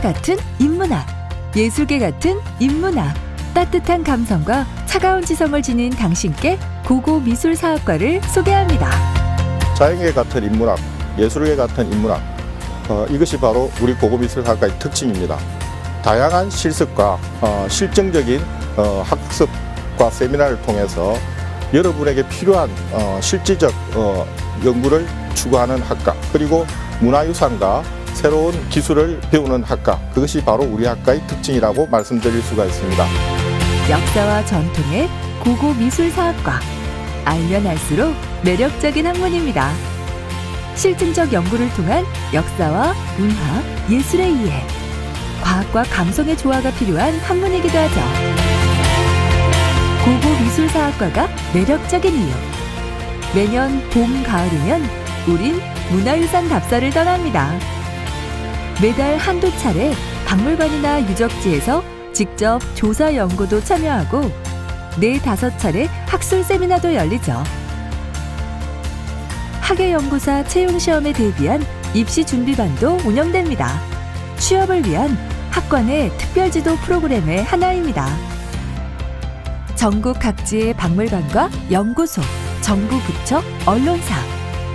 같은 인문학, 예술계 같은 인문학, 따뜻한 감성과 차가운 지성을 지닌 당신께 고고 미술 사학과를 소개합니다. 자연계 같은 인문학, 예술계 같은 인문학, 어, 이것이 바로 우리 고고 미술학과의 특징입니다. 다양한 실습과 어, 실증적인 어, 학습과 세미나를 통해서 여러분에게 필요한 어, 실질적 어, 연구를 추구하는 학과 그리고 문화유산과 새로운 기술을 배우는 학과 그것이 바로 우리 학과의 특징이라고 말씀드릴 수가 있습니다. 역사와 전통의 고고 미술사학과. 알면 알수록 매력적인 학문입니다. 실증적 연구를 통한 역사와 문화, 예술의 이해, 과학과 감성의 조화가 필요한 학문이기도 하죠. 고고 미술사학과가 매력적인 이유. 매년 봄, 가을이면 우린 문화유산 답사를 떠납니다. 매달 한두 차례 박물관이나 유적지에서 직접 조사 연구도 참여하고 네 다섯 차례 학술 세미나도 열리죠. 학예연구사 채용시험에 대비한 입시 준비반도 운영됩니다. 취업을 위한 학관의 특별지도 프로그램의 하나입니다. 전국 각지의 박물관과 연구소, 정부 부처, 언론사,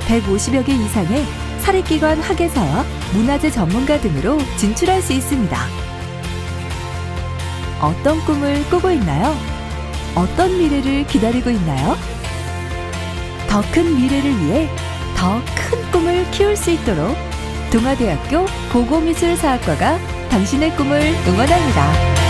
150여 개 이상의 사립기관 학예사와 문화재 전문가 등으로 진출할 수 있습니다. 어떤 꿈을 꾸고 있나요? 어떤 미래를 기다리고 있나요? 더 큰 미래를 위해 더 큰 꿈을 키울 수 있도록 동아대학교 고고미술사학과가 당신의 꿈을 응원합니다.